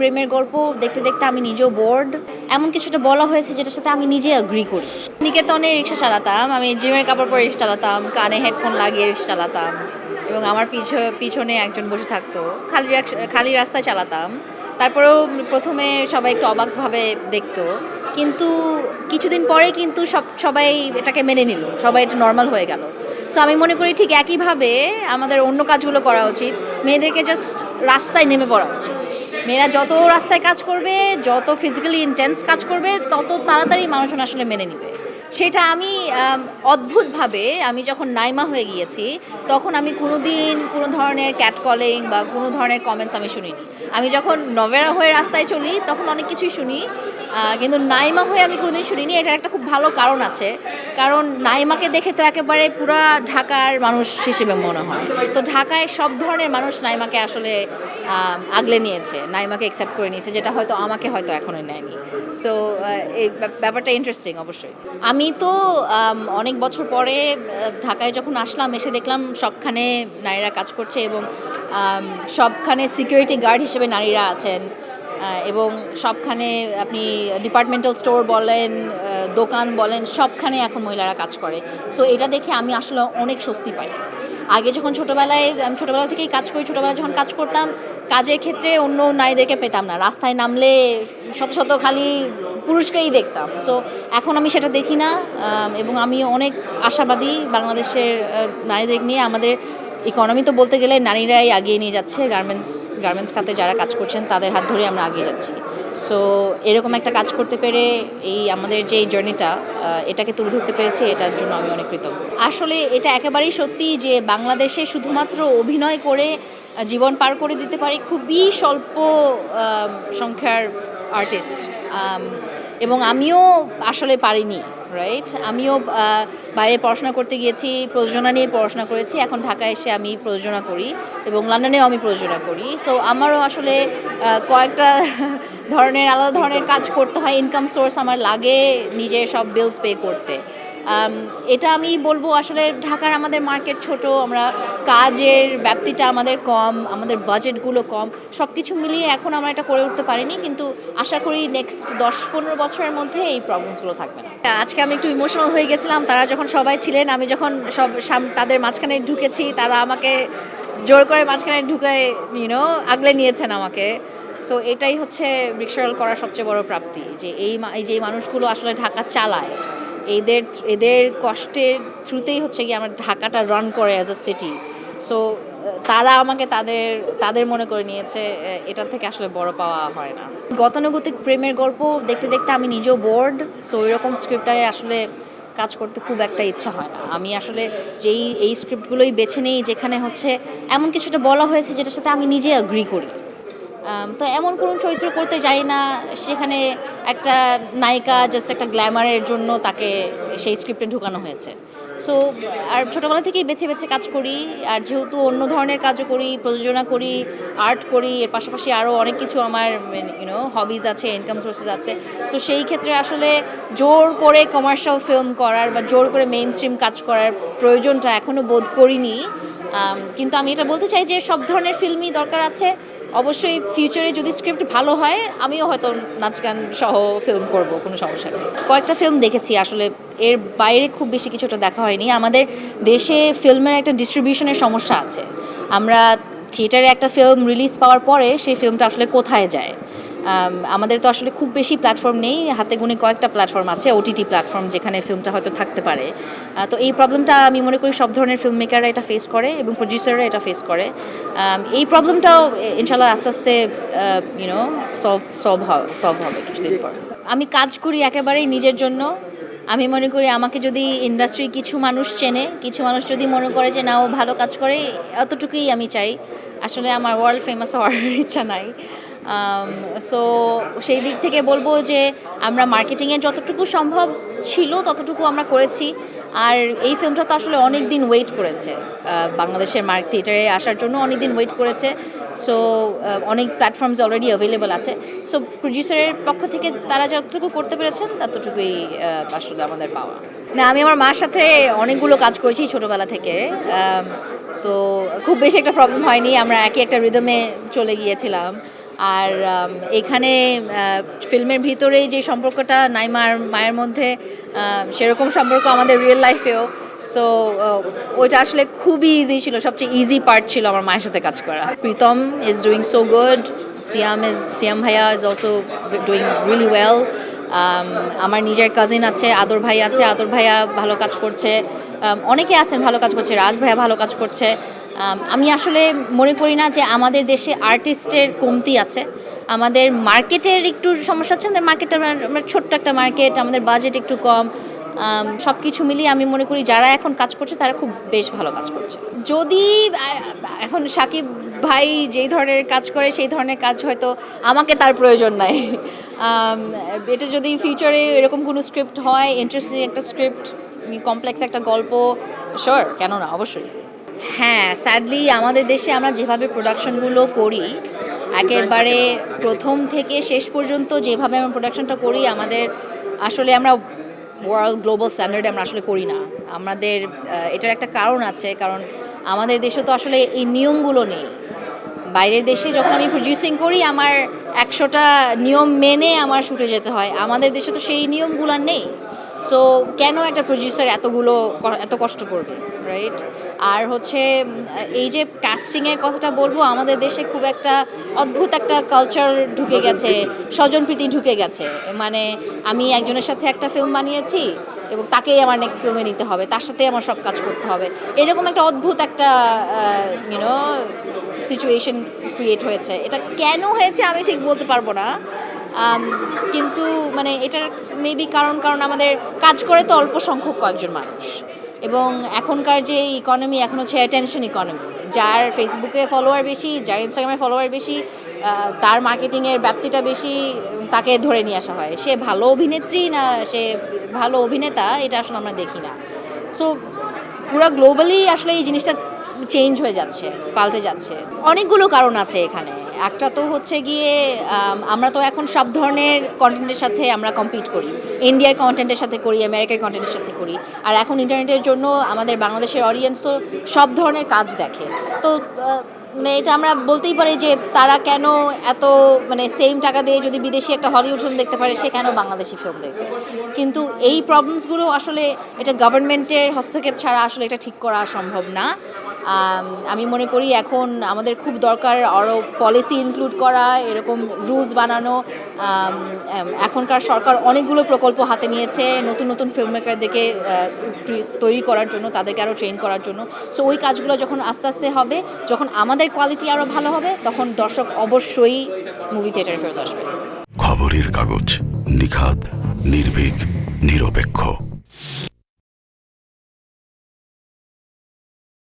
প্রেমের গল্প দেখতে দেখতে আমি নিজেও বোর্ড এমন কিছুটা বলা হয়েছে যেটার সাথে আমি নিজে অ্যাগ্রি করি। নিকেতনে রিক্সা চালাতাম, আমি জিমের কাপড় পরে রিক্সা চালাতাম, কানে হেডফোন লাগিয়ে রিক্সা চালাতাম এবং আমার পিছ পিছনে একজন বসে থাকতো। খালি খালি রাস্তায় চালাতাম। তারপরেও প্রথমে সবাই একটু অবাকভাবে দেখতো। কিন্তু কিছুদিন পরে কিন্তু সব সবাই এটাকে মেনে নিল। সবাই এটা নর্মাল হয়ে গেল। সো আমি মনে করি ঠিক একইভাবে আমাদের অন্য কাজগুলো করা উচিত। মেয়েদেরকে জাস্ট রাস্তায় নেমে পড়া উচিত। মেয়েরা যত রাস্তায় কাজ করবে, যত ফিজিক্যালি ইন্টেন্স কাজ করবে, তত তাড়াতাড়ি মানুষজন আসলে মেনে নিবে। সেটা আমি অদ্ভুতভাবে আমি যখন নাইমা হয়ে গিয়েছি, তখন আমি কোনো দিন কোনো ধরনের ক্যাট কলিং বা কোনো ধরনের কমেন্টস আমি শুনিনি। আমি যখন নভেরা হয়ে রাস্তায় চলি, তখন অনেক কিছুই শুনি কিন্তু নাইমা হয়ে আমি কোনোদিন শুনিনি। এটার একটা খুব ভালো কারণ আছে। কারণ নাইমাকে দেখে তো একেবারে পুরা ঢাকার মানুষ হিসেবে মনে হয়। তো ঢাকায় সব ধরনের মানুষ নাইমাকে আসলে আগলে নিয়েছে, নাইমাকে অ্যাকসেপ্ট করে নিয়েছে, যেটা হয়তো আমাকে হয়তো এখনও নেয়নি। সো এই ব্যাপ- ব্যাপারটা ইন্টারেস্টিং অবশ্যই। আমি তো অনেক বছর পরে ঢাকায় যখন আসলাম, এসে দেখলাম সবখানে নারীরা কাজ করছে এবং সবখানে সিকিউরিটি গার্ড হিসেবে নারীরা আছেন। এবং সবখানে আপনি ডিপার্টমেন্টাল স্টোর বলেন দোকান বলেন, সবখানে এখন মহিলারা কাজ করে। সো এটা দেখে আমি আসলে অনেক স্বস্তি পাই। আগে যখন ছোটোবেলায়, আমি ছোটোবেলা থেকেই কাজ করি, ছোটোবেলায় যখন কাজ করতাম, কাজের ক্ষেত্রে অন্য নারীদেরকে পেতাম না। রাস্তায় নামলে শত শত খালি পুরুষকেই দেখতাম। সো এখন আমি সেটা দেখি না এবং আমি অনেক আশাবাদী বাংলাদেশের নারীদের নিয়ে। আমাদের ইকোনমি তো বলতে গেলে নারীরাই আগিয়ে নিয়ে যাচ্ছে। গার্মেন্টস গার্মেন্টস খাতে যারা কাজ করছেন, তাদের হাত ধরে আমরা আগিয়ে যাচ্ছি। সো এরকম একটা কাজ করতে পেরে এই আমাদের যে জার্নিটা এটাকে তুলে ধরতে পেরেছি। এটার জন্য আমি অনেক কৃতজ্ঞ। আসলে এটা একেবারেই সত্যি যে বাংলাদেশে শুধুমাত্র অভিনয় করে জীবন পার করে দিতে পারি, খুবই স্বল্প সংখ্যার আর্টিস্ট এবং আমিও আসলে পারিনি রাইট আমিও বাইরে পড়াশোনা করতে গিয়েছি, প্রযোজনা নিয়ে পড়াশোনা করেছি, এখন ঢাকায় এসে আমি প্রযোজনা করি এবং লন্ডনেও আমি প্রযোজনা করি। সো আমারও আসলে কয়েকটা ধরনের, আলাদা ধরনের কাজ করতে হয় ইনকাম সোর্স আমার লাগে নিজের সব বিলস পে করতে। এটা আমি বলব আসলে ঢাকার আমাদের মার্কেট ছোট, আমরা কাজের ব্যাপ্তিটা আমাদের কম, আমাদের বাজেটগুলো কম সব কিছু মিলিয়ে এখন আমরা এটা করে উঠতে পারিনি, কিন্তু আশা করি নেক্সট দশ পনেরো বছরের মধ্যে এই প্রবলেমসগুলো থাকবে না। আজকে আমি একটু ইমোশনাল হয়ে গেছিলাম, তারা যখন সবাই ছিলেন, আমি যখন সব তাদের মাঝখানে ঢুকেছি, তারা আমাকে জোর করে মাঝখানে ঢুকে ইউনো আগলে নিয়েছেন আমাকে। সো এটাই হচ্ছে রিক্সারল করার সবচেয়ে বড় প্রাপ্তি, যে এই এই যে মানুষগুলো আসলে ঢাকা চালায়। এদের এদের কষ্টের থ্রুতেই হচ্ছে কি আমার ঢাকাটা রান করে অ্যাজ আ সিটি সো তারা আমাকে তাদের তাদের মনে করে নিয়েছে এটার থেকে আসলে বড় পাওয়া হয় না। গতানুগতিক প্রেমের গল্প দেখতে দেখতে আমি নিজেও বোর্ড সো এরকম স্ক্রিপ্টারে আসলে কাজ করতে খুব একটা ইচ্ছা হয় না। আমি আসলে যেই, এই স্ক্রিপ্টগুলোই বেছে নেই যেখানে হচ্ছে এমন কিছুটা বলা হয়েছে যেটার সাথে আমি নিজে অ্যাগ্রি করি। তো এমন কোনো চরিত্র করতে যাই না, সেখানে একটা নায়িকা জাস্ট একটা গ্ল্যামারের জন্য তাকে সেই স্ক্রিপ্টে ঢুকানো হয়েছে। সো আর ছোটোবেলা থেকেই বেছে বেছে কাজ করি, আর যেহেতু অন্য ধরনের কাজও করি, প্রযোজনা করি আর্ট করি, এর পাশাপাশি আরও অনেক কিছু আমার ইউনো হবিজ আছে ইনকাম সোর্সেস আছে। তো সেই ক্ষেত্রে আসলে জোর করে কমার্শিয়াল ফিল্ম করার বা জোর করে মেইন স্ট্রিম কাজ করার প্রয়োজনটা এখনও বোধ করিনি। কিন্তু আমি এটা বলতে চাই যে সব ধরনের ফিল্মই দরকার আছে। অবশ্যই ফিউচারে যদি স্ক্রিপ্ট ভালো হয়, আমিও হয়তো নাচ গান সহ ফিল্ম করব, কোনো সমস্যা নেই। কয়েকটা ফিল্ম দেখেছি, আসলে এর বাইরে খুব বেশি কিছুটা দেখা হয়নি। আমাদের দেশে ফিল্মের একটা ডিস্ট্রিবিউশনের সমস্যা আছে। আমরা থিয়েটারে একটা ফিল্ম রিলিজ পাওয়ার পরে সেই ফিল্মটা আসলে কোথায় যায়? আমাদের তো আসলে খুব বেশি প্ল্যাটফর্ম নেই। হাতে গুনে কয়েকটা প্ল্যাটফর্ম আছে ওটিটি প্ল্যাটফর্ম যেখানে ফিল্মটা হয়তো থাকতে পারে। তো এই প্রবলেমটা আমি মনে করি সব ধরনের ফিল্ম মেকাররা এটা ফেস করে এবং প্রডিউসাররা এটা ফেস করে। এই প্রবলেমটাও ইনশাল্লাহ আস্তে আস্তে ইউনো সলভ সলভ সলভ হবে কিছুদিন পর। আমি কাজ করি একেবারেই নিজের জন্য। আমি মনে করি আমাকে যদি ইন্ডাস্ট্রি কিছু মানুষ চেনে, কিছু মানুষ যদি মনে করে যে না, ও ভালো কাজ করে অতটুকুই আমি চাই। আসলে আমার ওয়ার্ল্ড ফেমাস হওয়ার ইচ্ছা নাই। সো সেই দিক থেকে বলব যে আমরা মার্কেটিংয়ে যতটুকু সম্ভব ছিল ততটুকু আমরা করেছি। আর এই ফিল্মটা তো আসলে অনেক দিন ওয়েট করেছে বাংলাদেশের মার্ক থিয়েটারে আসার জন্য অনেক দিন ওয়েট করেছে সো অনেক প্ল্যাটফর্মস অলরেডি অ্যাভেলেবল আছে। সো প্রডিউসারের পক্ষ থেকে তারা যতটুকু করতে পেরেছেন ততটুকুই আহ, আসলে আমাদের পাওয়া। না আমি আমার মার সাথে অনেকগুলো কাজ করেছি ছোটোবেলা থেকে। তো খুব বেশি একটা প্রবলেম হয়নি। আমরা একই একটা রিদমে চলে গিয়েছিলাম। আর এখানে ফিল্মের ভিতরে যে সম্পর্কটা নাইমার মায়ের মধ্যে সেরকম সম্পর্ক আমাদের রিয়েল লাইফেও সো ওইটা আসলে খুবই ইজি ছিল, সবচেয়ে ইজি পার্ট ছিল আমার মায়ের সাথে কাজ করা। Pritam is doing so good Siam is Siam ভাইয়া is also doing really well আমার নিজের কাজিন আছে, আদর ভাই আছে, আদর ভাইয়া ভালো কাজ করছে। অনেকে আছেন ভালো কাজ করছে, রাজ ভাইয়া ভালো কাজ করছে। আমি আসলে মনে করি না যে আমাদের দেশে আর্টিস্টের কমতি আছে। আমাদের মার্কেটের একটু সমস্যা আছে, আমাদের মার্কেটটা আমরা ছোট্ট একটা মার্কেট আমাদের বাজেট একটু কম। সব কিছু মিলিয়ে আমি মনে করি যারা এখন কাজ করছে, তারা খুব বেশ ভালো কাজ করছে। যদি এখন সাকিব ভাই যেই ধরনের কাজ করে, সেই ধরনের কাজ হয়তো আমাকে তার প্রয়োজন নাই। এটা যদি ফিউচারে এরকম কোনো স্ক্রিপ্ট হয় ইন্টারেস্টিং একটা স্ক্রিপ্ট কমপ্লেক্স একটা গল্প শিওর কেন না, অবশ্যই। হ্যাঁ স্যাডলি আমাদের দেশে আমরা যেভাবে প্রোডাকশনগুলো করি, একেবারে প্রথম থেকে শেষ পর্যন্ত যেভাবে আমরা প্রোডাকশনটা করি, আমাদের আসলে আমরা ওয়ার্ল্ড গ্লোবাল স্ট্যান্ডার্ডে আমরা আসলে করি না। আমাদের এটার একটা কারণ আছে, কারণ আমাদের দেশে তো আসলে এই নিয়মগুলো নেই। বাইরের দেশে যখন আমি প্রডিউসিং করি, আমার একশোটা নিয়ম মেনে আমার শুটে যেতে হয়। আমাদের দেশে তো সেই নিয়মগুলো নেই। সো কেন একটা প্রডিউসার এতগুলো এত কষ্ট করবে রাইট আর হচ্ছে এই যে কাস্টিংয়ের কথাটা বলব, আমাদের দেশে খুব একটা অদ্ভুত একটা কালচার ঢুকে গেছে স্বজনপ্রীতি ঢুকে গেছে। মানে আমি একজনের সাথে একটা ফিল্ম বানিয়েছি এবং তাকেই আমার নেক্সট ফিল্মে নিতে হবে। তার সাথেই আমার সব কাজ করতে হবে। এরকম একটা অদ্ভুত একটা ইউনো সিচুয়েশন ক্রিয়েট হয়েছে। এটা কেন হয়েছে আমি ঠিক বলতে পারব না। কিন্তু মানে এটার মেবি কারণ কারণ আমাদের কাজ করে তো অল্প সংখ্যক কয়েকজন মানুষ। এবং এখনকার যে ইকোনমি এখন হচ্ছে অ্যাটেনশন ইকোনমি যার ফেসবুকে ফলোয়ার বেশি, যার ইনস্টাগ্রামে ফলোয়ার বেশি তার মার্কেটিংয়ের ব্যাপ্তিটা বেশি, তাকে ধরে নিয়ে আসা হয়। সে ভালো অভিনেত্রী না, সে ভালো অভিনেতা, এটা আসলে আমরা দেখি না। সো পুরো গ্লোবালি আসলে এই জিনিসটা চেঞ্জ হয়ে যাচ্ছে, পাল্টে যাচ্ছে। অনেকগুলো কারণ আছে এখানে। একটা তো হচ্ছে গিয়ে আমরা তো এখন সব ধরনের কন্টেন্টের সাথে আমরা কম্পিট করি। ইন্ডিয়ার কন্টেন্টের সাথে করি আমেরিকার কন্টেন্টের সাথে করি। আর এখন ইন্টারনেটের জন্য আমাদের বাংলাদেশের অডিয়েন্স তো সব ধরনের কাজ দেখে। তো মানে এটা আমরা বলতেই পারি যে তারা কেন এত মানে সেম টাকা দিয়ে যদি বিদেশি একটা হলিউড ফিল্ম দেখতে পারে, সে কেন বাংলাদেশি ফিল্ম দেখবে? কিন্তু এই প্রবলেমসগুলো আসলে এটা গভর্নমেন্টের হস্তক্ষেপ ছাড়া আসলে এটা ঠিক করা সম্ভব না। আম, মনে করি এখন আমাদের খুব দরকার আরও পলিসি ইনক্লুড করা এরকম রুলস বানানো। এখনকার সরকার অনেকগুলো প্রকল্প হাতে নিয়েছে নতুন নতুন ফিল্ম মেকারদেরকে তৈরি করার জন্য তাদেরকে আরও ট্রেন করার জন্য। সো ওই কাজগুলো যখন আস্তে আস্তে হবে যখন আমাদের কোয়ালিটি আরও ভালো হবে তখন দর্শক অবশ্যই মুভি থিয়েটারে ফেরত আসবে। খবরের কাগজ নিখাত নির্ভীক নিরপেক্ষ।